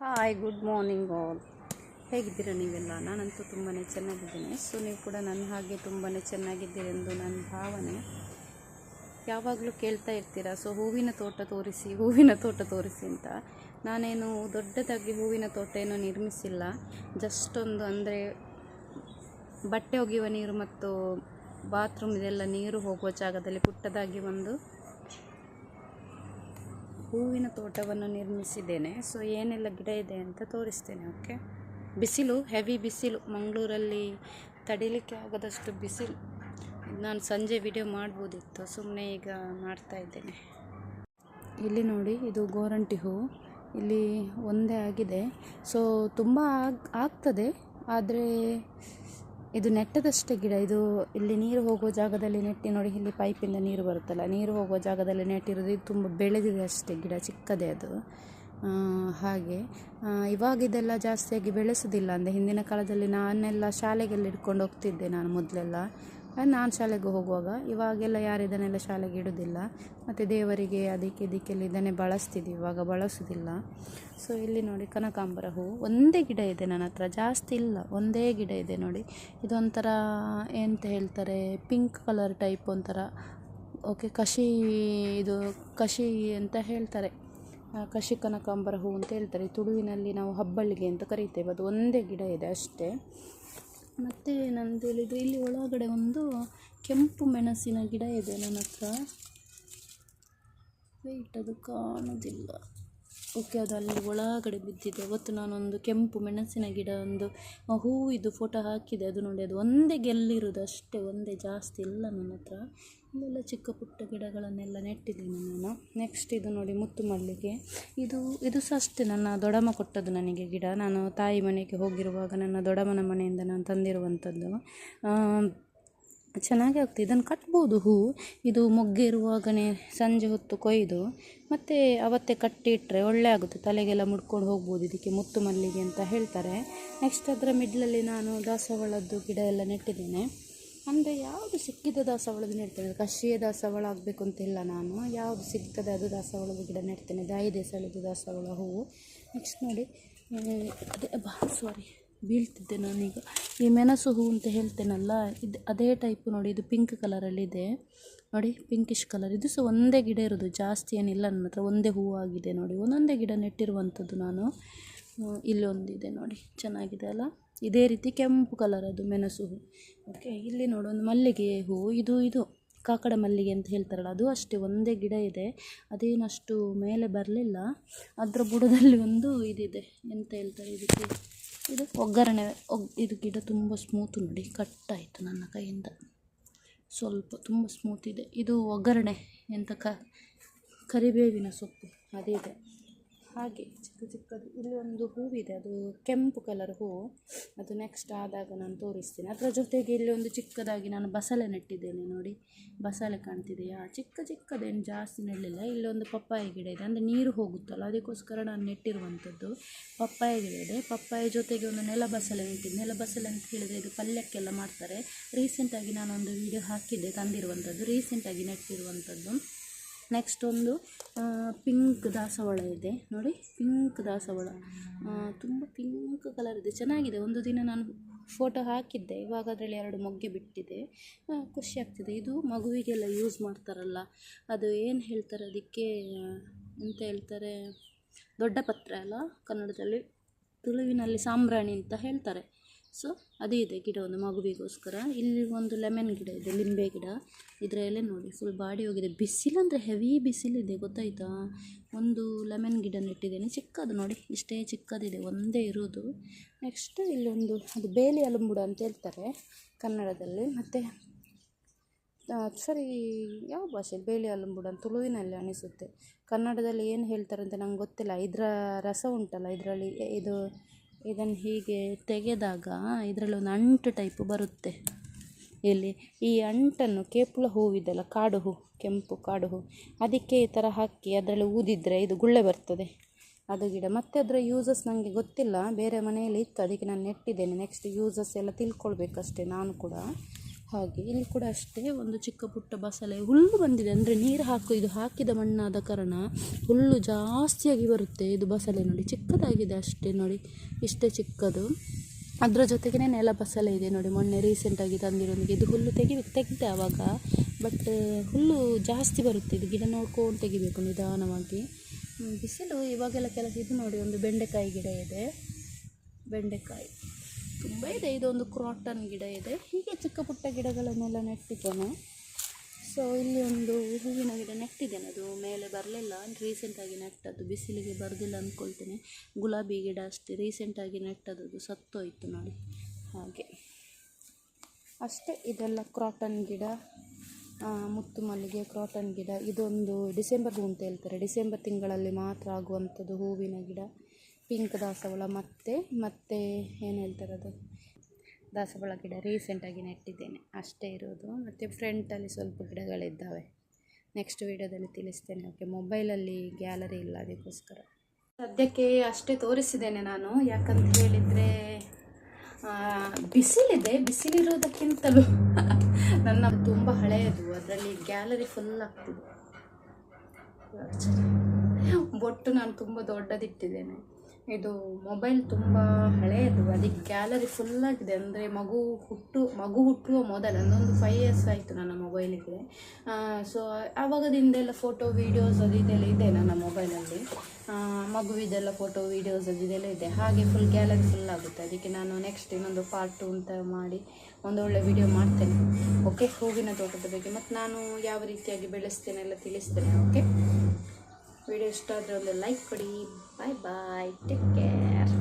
Hi good morning all ಹೇಗಿದ್ದೀರಾ ನೀವೆಲ್ಲ? ನಾನಂತೂ ತುಂಬಾ ಚೆನ್ನಾಗಿದ್ದೀನಿ. ಸೊ ನೀವು ಕೂಡ ನನ್ನ ಹಾಗೆ ತುಂಬಾ ಚೆನ್ನಾಗಿದ್ದೀರೆಂದು ನನ್ನ ಭಾವನೆ. ಯಾವಾಗಲೂ ಕೇಳ್ತಾ ಇರ್ತೀರಾ? ಸೊ ಹೂವಿನ ತೋಟ ತೋರಿಸಿ, ಹೂವಿನ ತೋಟ ತೋರಿಸಿ ಅಂತ. ನಾನೇನು ದೊಡ್ಡದಾಗಿ ಹೂವಿನ ತೋಟ ಏನು ನಿರ್ಮಿಸಿಲ್ಲ. ಜಸ್ಟ್ ಒಂದು ಅಂದರೆ ಬಟ್ಟೆ ಒಗೆಯುವ ನೀರು ಮತ್ತು ಬಾತ್ರೂಮ್ ಇದೆಲ್ಲ ನೀರು ಹೋಗುವ ಜಾಗದಲ್ಲಿ ಪುಟ್ಟದಾಗಿ ಒಂದು ಹೂವಿನ ತೋಟವನ್ನು ನಿರ್ಮಿಸಿದ್ದೇನೆ. ಸೊ ಏನೆಲ್ಲ ಗಿಡ ಇದೆ ಅಂತ ತೋರಿಸ್ತೇನೆ ಓಕೆ ಬಿಸಿಲು ಹೆವಿ ಬಿಸಿಲು. ಮಂಗಳೂರಲ್ಲಿ ತಡಿಲಿಕ್ಕೆ ಆಗದಷ್ಟು ಬಿಸಿಲು. ನಾನು ಸಂಜೆ ವಿಡಿಯೋ ಮಾಡ್ಬೋದಿತ್ತು. ಸುಮ್ಮನೆ ಈಗ ಮಾಡ್ತಾ ಇದ್ದೇನೆ. ಇಲ್ಲಿ ನೋಡಿ, ಇದು ಗೋರಂಟಿ ಹೂವು ಇಲ್ಲಿ ಒಂದೇ ಆಗಿದೆ. ಸೊ ತುಂಬ ಆಗ್, ಆಗ್ತದೆ. ಆದರೆ ಇದು ನೆಟ್ಟದಷ್ಟೇ ಗಿಡ. ಇದು ಇಲ್ಲಿ ನೀರು ಹೋಗುವ ಜಾಗದಲ್ಲಿ ನೆಟ್ಟಿ ನೋಡಿ, ಇಲ್ಲಿ ಪೈಪಿಂದ ನೀರು ಬರುತ್ತಲ್ಲ, ನೀರು ಹೋಗುವ ಜಾಗದಲ್ಲಿ ನೆಟ್ಟಿರೋದು ಇದು ತುಂಬ ಬೆಳೆದಿದೆ ಅಷ್ಟೇ ಗಿಡ, ಚಿಕ್ಕದೇ ಅದು. ಹಾಗೆ. ಇವಾಗ ಇದೆಲ್ಲ ಜಾಸ್ತಿಯಾಗಿ ಬೆಳೆಸೋದಿಲ್ಲ ಅಂದರೆ ಹಿಂದಿನ ಕಾಲದಲ್ಲಿ ನಾನೆಲ್ಲ ಶಾಲೆಗೆಲ್ಲ ಇಟ್ಕೊಂಡು ಹೋಗ್ತಿದ್ದೆ ನಾನು ಮೊದಲೆಲ್ಲ. ನಾನು ಶಾಲೆಗೆ ಹೋಗುವಾಗ, ಇವಾಗೆಲ್ಲ ಯಾರು ಇದನ್ನೆಲ್ಲ ಶಾಲೆಗೆ ಇಡೋದಿಲ್ಲ. ಮತ್ತು ದೇವರಿಗೆ ಅದಕ್ಕೆ ಇದಕ್ಕೆಲ್ಲ ಇದನ್ನೇ ಬಳಸ್ತಿದ್ವಿ, ಇವಾಗ ಬಳಸೋದಿಲ್ಲ. ಸೊ ಇಲ್ಲಿ ನೋಡಿ ಕನಕಾಂಬರ ಹೂ. ಒಂದೇ ಗಿಡ ಇದೆ ನನ್ನ ಹತ್ರ, ಜಾಸ್ತಿ ಇಲ್ಲ. ಒಂದೇ ಗಿಡ ಇದೆ ನೋಡಿ. ಇದೊಂಥರ, ಎಂತ ಹೇಳ್ತಾರೆ ಪಿಂಕ್ ಕಲರ್ ಟೈಪ್ ಒಂಥರ. ಓಕೆ ಕಷಿ ಇದು ಕಷಿ ಅಂತ ಹೇಳ್ತಾರೆ. ಕಷಿ ಕನಕಾಂಬರ ಹೂವು ಅಂತ ಹೇಳ್ತಾರೆ. ತುಳುವಿನಲ್ಲಿ ನಾವು ಹಬ್ಬಳ್ಳಿಗೆ ಅಂತ ಕರಿತೇವೆ. ಅದು ಒಂದೇ ಗಿಡ ಇದೆ ಅಷ್ಟೇ. ಮತ್ತು ನಂದು ಹೇಳಿದರೆ ಇಲ್ಲಿ ಒಳಗಡೆ ಒಂದು ಕೆಂಪು ಮೆಣಸಿನ ಗಿಡ ಇದೆ ನನ್ನ ಹತ್ರ. ವೆಯ್ಟ್ ಅದು ಕಾಣೋದಿಲ್ಲ. ಓಕೆ, ಅದು ಅಲ್ಲಿ ಒಳಗಡೆ ಬಿದ್ದಿದೆ. ಅವತ್ತು ನಾನೊಂದು ಕೆಂಪು ಮೆಣಸಿನ ಗಿಡ, ಒಂದು ಹೂವಿದ್ದು ಫೋಟೋ ಹಾಕಿದೆ. ಅದು ನೋಡಿ, ಅದು ಒಂದೇ ಗೆಲ್ಲಿರೋದು ಅಷ್ಟೇ, ಒಂದೇ ಜಾಸ್ತಿ ಇಲ್ಲ ನನ್ನ ಹತ್ರ. ಇಲ್ಲೆಲ್ಲ ಚಿಕ್ಕ ಪುಟ್ಟ ಗಿಡಗಳನ್ನೆಲ್ಲ ನೆಟ್ಟಿದ್ದೀನಿ ನಾನು. ನೆಕ್ಸ್ಟ್ ಇದು ನೋಡಿ ಮುತ್ತು ಮಲ್ಲಿಗೆ. ಇದು ಇದು ಸಹ ಅಷ್ಟೇ, ನನ್ನ ದೊಡಮ ಕೊಟ್ಟದ್ದು ನನಗೆ ಗಿಡ. ನಾನು ತಾಯಿ ಮನೆಗೆ ಹೋಗಿರುವಾಗ ನನ್ನ ದೊಡಮ್ಮನ ಮನೆಯಿಂದ ನಾನು ತಂದಿರುವಂಥದ್ದು. ಚೆನ್ನಾಗಿ ಆಗ್ತದೆ ಇದನ್ನು ಕಟ್ಬೋದು, ಹೂ. ಇದು ಮೊಗ್ಗೆ ಇರುವಾಗಲೇ ಸಂಜೆ ಹೊತ್ತು ಕೊಯ್ದು, ಮತ್ತು ಅವತ್ತೇ ಕಟ್ಟಿ ಇಟ್ಟರೆ ಒಳ್ಳೆ ಆಗುತ್ತೆ. ತಲೆಗೆಲ್ಲ ಮುಡ್ಕೊಂಡು ಹೋಗ್ಬೋದು ಇದಕ್ಕೆ ಮುತ್ತು ಮಲ್ಲಿಗೆ ಅಂತ ಹೇಳ್ತಾರೆ. ನೆಕ್ಸ್ಟ್ ಅದರ ಮಿಡ್ಲಲ್ಲಿ ನಾನು ದಾಸವಾಳದ್ದು ಗಿಡ ಎಲ್ಲ ನೆಟ್ಟಿದ್ದೇನೆ. ಅಂದರೆ ಯಾವುದು ಸಿಕ್ಕಿದ ದಾಸವಾಳದ್ದು ನೆಡ್ತೇನೆ. ಕಷಿಯ ದಾಸವಾಳ ಆಗಬೇಕು ಅಂತಿಲ್ಲ ನಾನು. ಯಾವುದು ಸಿಗ್ತದೆ ಅದು ದಾಸವಾಳದ ಗಿಡ ನೆಡ್ತೇನೆ. ದಾಯಿ ಸೆಳೆದು ದಾಸವಾಳ ಹೂವು ನೆಕ್ಸ್ಟ್ ನೋಡಿ. ಅದೇ, ಬಾ ಸಾರಿ ಬೀಳ್ತಿದ್ದೆ ನಾನೀಗ. ಈ ಮೆಣಸು ಹೂ ಅಂತ ಹೇಳ್ತೇನಲ್ಲ, ಇದು ಅದೇ ಟೈಪ್ ನೋಡಿ, ಇದು ಪಿಂಕ್ ಕಲರಲ್ಲಿದೆ ನೋಡಿ ಪಿಂಕಿಶ್ ಕಲರ್ ಇದು ಸಹ ಒಂದೇ ಗಿಡ ಇರೋದು, ಜಾಸ್ತಿ ಏನಿಲ್ಲ ನನ್ನ ಹತ್ರ, ಒಂದೇ ಹೂವು ಆಗಿದೆ ನೋಡಿ. ಒಂದೊಂದೇ ಗಿಡ ನೆಟ್ಟಿರುವಂಥದ್ದು ನಾನು. ಇಲ್ಲೊಂದಿದೆ ನೋಡಿ, ಚೆನ್ನಾಗಿದೆ ಅಲ್ಲ? ಇದೇ ರೀತಿ ಕೆಂಪು ಕಲರ್ ಅದು ಮೆಣಸು ಹೂ. ಓಕೆ ಇಲ್ಲಿ ನೋಡು, ಒಂದು ಮಲ್ಲಿಗೆ ಹೂ, ಇದು ಇದು. ಕಾಕಡ ಮಲ್ಲಿಗೆ ಅಂತ ಹೇಳ್ತಾರಲ್ಲ, ಅದು ಅಷ್ಟೇ, ಒಂದೇ ಗಿಡ ಇದೆ. ಅದೇನಷ್ಟು ಮೇಲೆ ಬರಲಿಲ್ಲ. ಅದರ ಬುಡದಲ್ಲಿ ಒಂದು ಇದಿದೆ ಎಂತ ಹೇಳ್ತಾರೆ ಇದಕ್ಕೆ? ಇದು ಒಗ್ಗರಣೆ, ಒಗ್, ಇದು ಗಿಡ ತುಂಬ ಸ್ಮೂತ್ ನೋಡಿ, ಕಟ್ಟಾಯಿತು ನನ್ನ ಕೈಯಿಂದ. ಸ್ವಲ್ಪ, ತುಂಬ ಸ್ಮೂತ್ ಇದೆ ಇದು ಒಗ್ಗರಣೆ ಎಂತ ಕರಿಬೇವಿನ ಸೊಪ್ಪು ಅದಿದೆ ಹಾಗೆ ಚಿಕ್ಕ ಚಿಕ್ಕದು, ಇಲ್ಲಿ ಒಂದು ಹೂವಿದೆ, ಅದು ಕೆಂಪು ಕಲರ್ ಹೂವು ಅದು ನೆಕ್ಸ್ಟ್ ಆದಾಗ ನಾನು ತೋರಿಸ್ತೀನಿ. ಅದರ ಜೊತೆಗೆ ಇಲ್ಲಿ ಒಂದು ಚಿಕ್ಕದಾಗಿ ನಾನು ಬಸಳೆ ನೆಟ್ಟಿದ್ದೇನೆ ನೋಡಿ. ಬಸಳೆ ಕಾಣ್ತಿದೆಯಾ? ಚಿಕ್ಕ ಚಿಕ್ಕದೇನು ಜಾಸ್ತಿ ನೆಡಲಿಲ್ಲ. ಇಲ್ಲೊಂದು ಪಪ್ಪಾಯ ಗಿಡ ಇದೆ. ಅಂದರೆ ನೀರು ಹೋಗುತ್ತಲ್ಲ, ಅದಕ್ಕೋಸ್ಕರ ನಾನು ನೆಟ್ಟಿರುವಂಥದ್ದು ಪಪ್ಪಾಯ ಗಿಡ ಇದೆ. ಪಪ್ಪಾಯ ಜೊತೆಗೆ ಒಂದು ನೆಲ ಬಸಳೆ ನೆಟ್ಟಿದ್ದು. ನೆಲ ಬಸಳೆ ಅಂತ ಹೇಳಿದರೆ ಇದು ಪಲ್ಯಕ್ಕೆಲ್ಲ ಮಾಡ್ತಾರೆ. ರೀಸೆಂಟಾಗಿ ನಾನೊಂದು ವಿಡಿಯೋ ಹಾಕಿದ್ದೆ, ತಂದಿರುವಂಥದ್ದು. ರೀಸೆಂಟಾಗಿ ನೆಟ್ಟಿರುವಂಥದ್ದು. ನೆಕ್ಸ್ಟ್ ಒಂದು ಪಿಂಕ್ ದಾಸವಾಳ ಇದೆ. ನೋಡಿ ಪಿಂಕ್ ದಾಸವಾಳ. ತುಂಬ ಪಿಂಕ್ ಕಲರ್ ಇದೆ. ಚೆನ್ನಾಗಿದೆ. ಒಂದು ದಿನ ನಾನು ಫೋಟೋ ಹಾಕಿದ್ದೆ. ಇವಾಗ ಅದರಲ್ಲಿ ಎರಡು ಮೊಗ್ಗೆ ಬಿಟ್ಟಿದೆ. ಖುಷಿ ಆಗ್ತಿದೆ. ಇದು ಮಗುವಿಗೆಲ್ಲ ಯೂಸ್ ಮಾಡ್ತಾರಲ್ಲ. ಅದು ಏನು ಹೇಳ್ತಾರೆ ಅದಕ್ಕೆ ಅಂತ ಹೇಳ್ತಾರೆ? ದೊಡ್ಡ ಪತ್ರ ಅಲ್ಲ ಕನ್ನಡದಲ್ಲಿ? ತುಳುವಿನಲ್ಲಿ ಸಾಂಬ್ರಾಣಿ ಅಂತ ಹೇಳ್ತಾರೆ. ಸೊ ಅದೇ ಇದೆ ಗಿಡ ಒಂದು ಮಗುವಿಗೋಸ್ಕರ. ಇಲ್ಲಿ ಒಂದು ಲೆಮನ್ ಗಿಡ ಇದೆ, ಲಿಂಬೆ ಗಿಡ. ಇದರ ಎಲೆ ನೋಡಿ ಫುಲ್ ಬಾಡಿ ಹೋಗಿದೆ. ಬಿಸಿಲಂದರೆ ಹೆವಿ ಬಿಸಿಲಿದೆ ಗೊತ್ತಾಯ್ತಾ? ಒಂದು ಲೆಮನ್ ಗಿಡ ನೆಟ್ಟಿದ್ದೇನೆ ಚಿಕ್ಕದು ನೋಡಿ, ಇಷ್ಟೇ ಚಿಕ್ಕದಿದೆ, ಒಂದೇ ಇರೋದು. ನೆಕ್ಸ್ಟ್ ಇಲ್ಲೊಂದು, ಅದು ಬೇಲಿ ಅಲಂಬುಡ ಅಂತ ಹೇಳ್ತಾರೆ ಕನ್ನಡದಲ್ಲಿ. ಮತ್ತು ಸರಿ, ಯಾವ ಭಾಷೆ ಬೇಲಿ ಅಲಂಬುಡ ತುಳುವಿನಲ್ಲಿ ಅನಿಸುತ್ತೆ? ಕನ್ನಡದಲ್ಲಿ ಏನು ಹೇಳ್ತಾರೆ ಅಂತ ನಂಗೆ ಗೊತ್ತಿಲ್ಲ. ಇದರ ರಸ ಉಂಟಲ್ಲ, ಇದರಲ್ಲಿ, ಇದು ಇದನ್ನು ಹೀಗೆ ತೆಗೆದಾಗ ಇದರಲ್ಲಿ ಒಂದು ಅಂಟು ಟೈಪ್ ಬರುತ್ತೆ. ಇಲ್ಲಿ ಈ ಅಂಟನ್ನು ಕೇಪುಳ ಹೂವಿದೆಲ್ಲ ಕಾಡು ಹೂ, ಕೆಂಪು ಕಾಡು ಹೂ, ಅದಕ್ಕೆ ಈ ಥರ ಹಾಕಿ ಅದರಲ್ಲಿ ಊದಿದ್ರೆ ಇದು ಗುಳ್ಳೆ ಬರ್ತದೆ. ಅದು ಗಿಡ. ಮತ್ತು ಅದರ ಯೂಸಸ್ ನನಗೆ ಗೊತ್ತಿಲ್ಲ, ಬೇರೆ ಮನೆಯಲ್ಲಿ ಇತ್ತು, ಅದಕ್ಕೆ ನಾನು ನೆಟ್ಟಿದ್ದೇನೆ. ನೆಕ್ಸ್ಟ್ ಯೂಸಸ್ ಎಲ್ಲ ತಿಳ್ಕೊಳ್ಬೇಕಷ್ಟೇ, ನಾನು ಕೂಡ. ಹಾಗೆ. ಇಲ್ಲಿ ಕೂಡ ಅಷ್ಟೇ, ಒಂದು ಚಿಕ್ಕ ಪುಟ್ಟ ಬಸಳೆ ಹುಲ್ಲು ಬಂದಿದೆ. ಅಂದರೆ ನೀರು ಹಾಕು, ಇದು ಹಾಕಿದ ಮಣ್ಣಾದ ಕಾರಣ ಹುಲ್ಲು ಜಾಸ್ತಿಯಾಗಿ ಬರುತ್ತೆ ಇದು ಬಸಳೆ ನೋಡಿ. ಚಿಕ್ಕದಾಗಿದೆ ಅಷ್ಟೇ ನೋಡಿ, ಇಷ್ಟೇ ಚಿಕ್ಕದು. ಅದರ ಜೊತೆಗೇ ನೆಲ ಬಸಳೆ ಇದೆ ನೋಡಿ. ಮೊನ್ನೆ ರೀಸೆಂಟಾಗಿ ತಂದಿರೋದಕ್ಕೆ ಇದು ಹುಲ್ಲು ತೆಗಿಬೇಕು ತೆಗೆದೆ ಆವಾಗ ಬಟ್ ಹುಲ್ಲು ಜಾಸ್ತಿ ಬರುತ್ತೆ. ಇದು ಗಿಡ ನೋಡ್ಕೊಂಡು ತೆಗಿಬೇಕು ನಿಧಾನವಾಗಿ. ಬಿಸಿಲು ಇವಾಗೆಲ್ಲ ಕೆಲಸ ಇದು ನೋಡಿ, ಒಂದು ಬೆಂಡೆಕಾಯಿ ಗಿಡ ಇದೆ. ಬೆಂಡೆಕಾಯಿ. ತುಂಬ ಇದೆ, ಇದೊಂದು ಕ್ರಾಟನ್ ಗಿಡ ಇದೆ. ಹೀಗೆ ಚಿಕ್ಕ ಪುಟ್ಟ ಗಿಡಗಳನ್ನೆಲ್ಲ ನೆಟ್ಟಿದ್ದೇನೆ. ಸೊ ಇಲ್ಲಿ ಒಂದು ಹೂವಿನ ಗಿಡ ನೆಟ್ಟಿದ್ದೇನೆ. ಅದು ಮೇಲೆ ಬರಲಿಲ್ಲ. ರೀಸೆಂಟಾಗಿ ನೆಟ್ಟದ್ದು, ಬಿಸಿಲಿಗೆ ಬರೋದಿಲ್ಲ ಅಂದ್ಕೊಳ್ತೇನೆ ಗುಲಾಬಿ ಗಿಡ ಅಷ್ಟೇ. ರೀಸೆಂಟಾಗಿ ನೆಟ್ಟದ್ದು ಸತ್ತೋಯಿತು ನೋಡಿ. ಹಾಗೆ. ಅಷ್ಟೇ, ಇದೆಲ್ಲ ಕ್ರಾಟನ್ ಗಿಡ. ಮುತ್ತು ಮಲ್ಲಿಗೆ ಕ್ರಾಟನ್ ಗಿಡ. ಇದೊಂದು ಡಿಸೆಂಬರ್ ಹೂ ಅಂತ ಹೇಳ್ತಾರೆ. ಡಿಸೆಂಬರ್ ತಿಂಗಳಲ್ಲಿ ಮಾತ್ರ ಆಗುವಂಥದ್ದು ಹೂವಿನ ಗಿಡ. ಪಿಂಕ್ ದಾಸವಾಳ ಮತ್ತೆ ಮತ್ತೆ ಏನು ಹೇಳ್ತಾರದು? ದಾಸವಾಳ ಗಿಡ ರೀಸೆಂಟಾಗಿ ನೆಟ್ಟಿದ್ದೇನೆ. ಅಷ್ಟೇ ಇರೋದು. ಮತ್ತು ಫ್ರಂಟಲ್ಲಿ ಸ್ವಲ್ಪ ಗಿಡಗಳಿದ್ದಾವೆ. ನೆಕ್ಸ್ಟ್ ವೀಡಿಯೋದಲ್ಲಿ ತಿಳಿಸ್ತೇನೆ. ಓಕೆ ಮೊಬೈಲಲ್ಲಿ ಗ್ಯಾಲರಿ ಇಲ್ಲ ಅದಕ್ಕೋಸ್ಕರ. ಸದ್ಯಕ್ಕೆ ಅಷ್ಟೇ ತೋರಿಸಿದ್ದೇನೆ ನಾನು. ಯಾಕಂತ ಹೇಳಿದರೆ ಬಿಸಿಲಿದೆ. ಬಿಸಿಲಿರೋದಕ್ಕಿಂತಲೂ ನನ್ನ ತುಂಬ ಹಳೆಯದು. ಅದರಲ್ಲಿ ಗ್ಯಾಲರಿ ಫುಲ್ ಆಗ್ತಿದೆ. ಬೊಟ್ಟು ನಾನು ತುಂಬ ದೊಡ್ಡದಿಟ್ಟಿದ್ದೇನೆ. ಇದು ಮೊಬೈಲ್ ತುಂಬ ಹಳೆಯದು ಅದಕ್ಕೆ ಗ್ಯಾಲರಿ ಆಗಿದೆ. ಅಂದರೆ ಮಗು ಹುಟ್ಟು, ಮಗು ಹುಟ್ಟುವ ಮೊದಲು ಅದೊಂದು ಫೈವ್ ಇಯರ್ಸ್ ಆಯಿತು ನನ್ನ ಮೊಬೈಲಿಗೆ. ಸೊ ಆವಾಗದಿಂದೆಲ್ಲ ಫೋಟೋ ವೀಡಿಯೋಸ್ ಅದು ಇದೆಲ್ಲ ಇದೆ ನನ್ನ ಮೊಬೈಲಲ್ಲಿ. ಮಗುವಿದೆಲ್ಲ ಫೋಟೋ ವೀಡಿಯೋಸ್ ಅದು ಇದೆಲ್ಲ ಇದೆ. ಹಾಗೆ ಫುಲ್ ಗ್ಯಾಲರಿ ಫುಲ್ ಆಗುತ್ತೆ. ಅದಕ್ಕೆ ನಾನು ನೆಕ್ಸ್ಟ್ ಇನ್ನೊಂದು ಪಾರ್ಟ್ ಟು ಅಂತ ಮಾಡಿ ಒಂದು ಒಳ್ಳೆ ವಿಡಿಯೋ ಮಾಡ್ತೇನೆ. ಓಕೆ ಹೂವಿನ ತೋಟದ ಬಗ್ಗೆ. ಮತ್ತು ನಾನು ಯಾವ ರೀತಿಯಾಗಿ ಬೆಳೆಸ್ತೇನೆ ಎಲ್ಲ ತಿಳಿಸ್ತೇನೆ. ಓಕೆ ವಿಡಿಯೋ ಇಷ್ಟ ಆದರೆ ಒಂದು ಲೈಕ್ ಕೊಡಿ ಬಾಯ್ ಬಾಯ್ ಟೇಕ್ ಕೇರ್